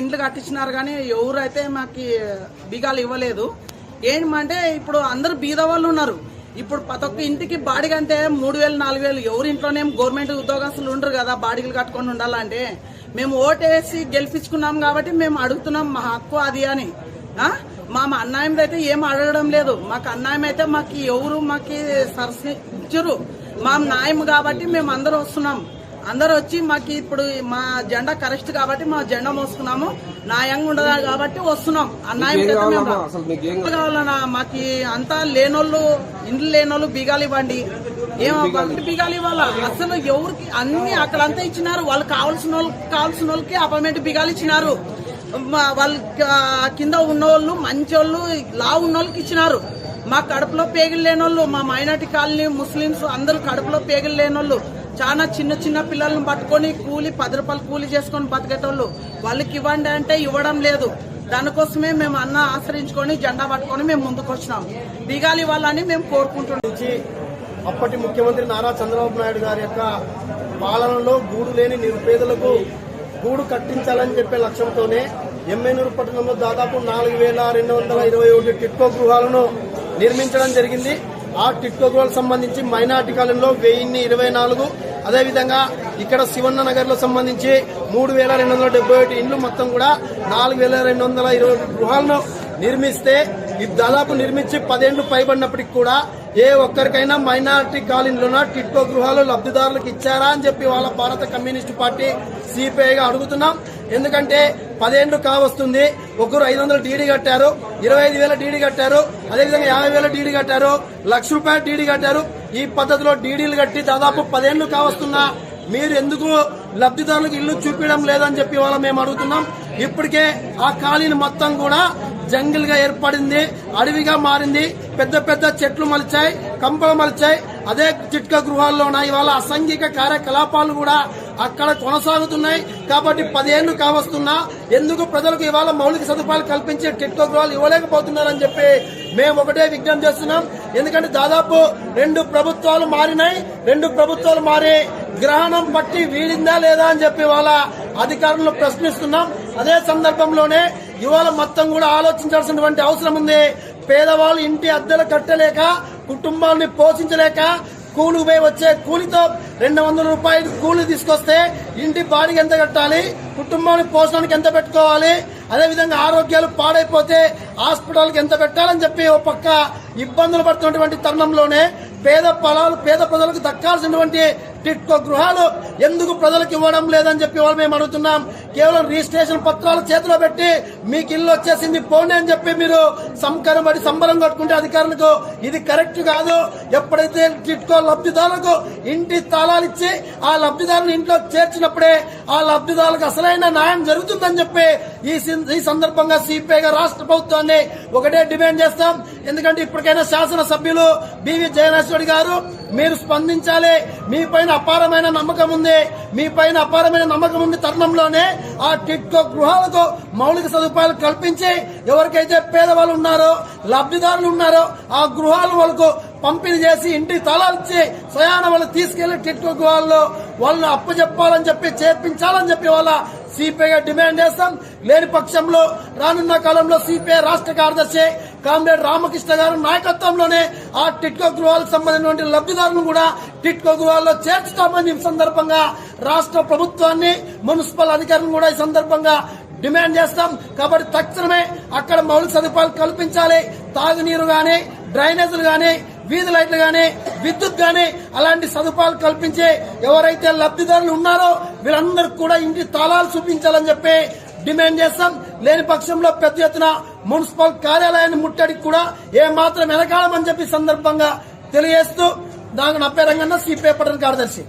ఇండ్లు కట్టించినారు కానీ ఎవరైతే మాకు బిగాలు ఇవ్వలేదు. ఏంటంటే ఇప్పుడు అందరు బీద వాళ్ళు ఉన్నారు. ఇప్పుడు ప్రతి ఒక్క ఇంటికి బాడిగ అంటే మూడు వేలు నాలుగు వేలు. ఎవరి ఇంట్లోనే గవర్నమెంట్ ఉద్యోగస్తులు ఉండరు కదా బాడిగలు కట్టుకొని ఉండాలంటే. మేము ఓటేసి గెలిపించుకున్నాం కాబట్టి మేము అడుగుతున్నాం మా హక్కు అది అని. మా అన్నాయం అయితే ఏం అడగడం లేదు. మాకు అన్నాయం అయితే మాకు ఎవరు మాకు సరస్ని ఇచ్చరు. మా న్యాయం కాబట్టి మేము అందరూ వస్తున్నాం. అందరూ వచ్చి మాకు ఇప్పుడు మా జెండా కరెక్ట్ కాబట్టి మా జెండా మోసుకున్నాము. న్యాయంగా ఉండదు కాబట్టి వస్తున్నాం. అన్యాయం కావాలన్నా మాకు అంతా లేనోళ్ళు ఇండ్లు లేనోళ్ళు బిగాలు ఇవ్వండి. ఏం ఒకటి బిగాలు ఇవ్వాలా? అసలు ఎవరికి అన్ని అక్కడంతా ఇచ్చినారు. వాళ్ళు కావాల్సిన వాళ్ళు కావాల్సిన వాళ్ళకి అపాయింట్మెంట్ బిగాలు ఇచ్చినారు. వాళ్ళ కింద ఉన్నోళ్ళు మంచోళ్ళు లా ఉన్న వాళ్ళకి ఇచ్చినారు. మా కడుపులో పేగులు లేనోళ్ళు మా మైనార్టీ కాలనీ ముస్లిమ్స్ అందరూ కడుపులో పేగులు లేనోళ్ళు. చాలా చిన్న చిన్న పిల్లల్ని పట్టుకొని కూలి పది రూపాయలు కూలి చేసుకొని బతికేటోళ్ళు వాళ్ళకి ఇవ్వండి అంటే ఇవ్వడం లేదు. దానికోసమే మేము అన్న ఆశ్రయించుకొని జెండా పట్టుకొని మేము ముందుకు వచ్చినాం దిగాలి వాళ్ళని మేము కోరుకుంటున్నాం. అప్పటి ముఖ్యమంత్రి నారా చంద్రబాబు నాయుడు గారి యొక్క పాలనలో గూడు లేని నిరుపేదలకు గూడు కట్టించాలని చెప్పే లక్ష్యంతోనే ఎమ్మెనూరు పట్టణంలో దాదాపు నాలుగు వేల రెండు వందల ఇరవై ఒకటి టిట్కో గృహాలను నిర్మించడం జరిగింది. ఆ టిట్కో గృహాలకు సంబంధించి మైనార్టీ కాలంలో వెయ్యిన్ని ఇరవై నాలుగు అదేవిధంగా ఇక్కడ శివన్న నగర్లో సంబంధించి మూడు వేల రెండు వందల డెబ్బై ఒకటి ఇండ్లు మొత్తం కూడా నాలుగు వేల రెండు వందల ఇరవై ఒకటి గృహాలను నిర్మిస్తే ఇది దాదాపు నిర్మించి పదేళ్ళు పైబడినప్పటికి కూడా ఏ ఒక్కరికైనా మైనారిటీ కాలనీలోన టిట్కో గృహాలు లబ్ధిదారులకు ఇచ్చారా అని చెప్పి వాళ్ళ భారత కమ్యూనిస్టు పార్టీ సిపిఐగా అడుగుతున్నాం. ఎందుకంటే పదేళ్ళు కావస్తుంది. ఒకరు ఐదు వందలు డీడీ కట్టారు. ఇరవై ఐదు వేల డీడీ కట్టారు. అదేవిధంగా యాభై వేల డీడీ కట్టారు. లక్ష రూపాయల డీడీ కట్టారు. ఈ పద్ధతిలో డీడీలు కట్టి దాదాపు పదేండ్లు కావస్తున్నా మీరు ఎందుకు లబ్ధిదారులకు ఇల్లు చూపించడం లేదని చెప్పి వాళ్ళ మేము అడుగుతున్నాం. ఇప్పటికే ఆ ఖాళీని మొత్తం కూడా జంగిల్గా ఏర్పడింది. అడవిగా మారింది. పెద్ద పెద్ద చెట్లు మలిచాయి. కంపలు మలిచాయి. అదే చిట్క గృహాల్లో ఉన్నాయి. ఇవాళ అసంఘిక కార్యకలాపాలు కూడా అక్కడ కొనసాగుతున్నాయి. కాబట్టి పదిహేను కావస్తున్నా ఎందుకు ప్రజలకు ఇవాళ మౌలిక సదుపాయాలు కల్పించి టిట్కో గృహాలు ఇవ్వలేకపోతున్నారని చెప్పి మేము ఒకటే విజ్ఞప్తి చేస్తున్నాం. ఎందుకంటే దాదాపు రెండు ప్రభుత్వాలు మారినాయి. రెండు ప్రభుత్వాలు మారి గ్రహణం పట్టి వీడిందా లేదా అని చెప్పి వాళ్ళ అధికారులను ప్రశ్నిస్తున్నాం. అదే సందర్భంలోనే ఇవాళ మొత్తం కూడా ఆలోచించాల్సినటువంటి అవసరం ఉంది. పేదవాళ్ళు ఇంటి అద్దెలు కట్టలేక కుటుంబాన్ని పోషించలేక కూలిపై పోయి వచ్చే కూలితో రెండు వందల రూపాయలు కూలి తీసుకొస్తే ఇంటి బాడికి ఎంత కట్టాలి? కుటుంబాన్ని పోషణకి ఎంత పెట్టుకోవాలి? అదేవిధంగా ఆరోగ్యాలు పాడైపోతే హాస్పిటల్కి ఎంత పెట్టాలని చెప్పి ఓ పక్క ఇబ్బందులు పడుతున్నటువంటి తరుణంలోనే పేద పొలాలు పేద ప్రజలకు దక్కాల్సినటువంటి టిట్కో గృహాలు ఎందుకు ప్రజలకు ఇవ్వడం లేదని చెప్పి వాళ్ళు మేము అడుగుతున్నాం. కేవలం రిజిస్ట్రేషన్ పత్రాలు చేతిలో పెట్టి మీకు ఇల్లు వచ్చేసింది పోండి అని చెప్పి మీరు సంకరబడి సంబరం కట్టుకుంటే అధికారులకు ఇది కరెక్ట్ కాదు. ఎప్పుడైతే టిట్కో లబ్ధిదారులకు ఇంటి తాళాలు ఇచ్చి ఆ లబ్ధిదారుని ఇంట్లో చేర్చినప్పుడే ఆ లబ్ధిదారులకు అసలైన న్యాయం జరుగుతుందని చెప్పి ఈ ఈ సందర్భంగా సిపిఐగా రాష్ట్ర ప్రభుత్వాన్ని ఒకటే డిమాండ్ చేస్తాం. ఎందుకంటే ఇప్పటికైనా శాసన సభ్యులు బివి జయనాశ్వరి గారు మీరు స్పందించాలి. మీ పైన అపారమైన నమ్మకం ఉంది. మీ పైన అపారమైన నమ్మకం ఉంది తరుణంలోనే. ఆ టిట్కో గృహాలకు మౌలిక సదుపాయాలు కల్పించి ఎవరికైతే పేదవాళ్ళు ఉన్నారో లబ్ధిదారులు ఉన్నారో ఆ గృహాలు వాళ్ళకు పంపిణీ చేసి ఇంటి తలాల్చి స్వయాన వాళ్ళు తీసుకెళ్ళి టిట్కో గృహాల్లో వాళ్ళని అప్పచెప్పాలని చెప్పి చేర్పించాలని చెప్పి వాళ్ళ సిపిఐగా డిమాండ్ చేస్తాం. లేని పక్షంలో రానున్న కాలంలో సిపిఐ రాష్ట్ర కార్యదర్శి కామ్రేడ్ రామకృష్ణ గారు నాయకత్వంలోనే ఆ టిట్కో గృహాలకు సంబంధించిన లబ్ధిదారులను కూడా టిట్కో గృహాల్లో చేర్చుతామని సందర్భంగా రాష్ట్ర ప్రభుత్వాన్ని మున్సిపల్ అధికారులను కూడా ఈ సందర్భంగా డిమాండ్ చేస్తాం. కాబట్టి తక్షణమే అక్కడ మౌలిక సదుపాయాలు కల్పించాలి. తాగునీరు గాని డ్రైనేజీలు గాని వీధి లైట్లు గాని విద్యుత్ గాని అలాంటి సదుపాయాలు కల్పించి ఎవరైతే లబ్ధిదారులు ఉన్నారో వీళ్ళందరికీ కూడా ఇంటి తాళాలు చూపించాలని చెప్పి డిమాండ్ చేస్తాం. లేని పక్షంలో పెద్ద ఎత్తున మున్సిపల్ కార్యాలయాన్ని ముట్టడికి కూడా ఏ మాత్రం వెనకాలమని చెప్పి సందర్భంగా తెలియజేస్తూ దానికి నప్పే రంగన్న సిపిఐ పట్టణ కార్యదర్శి.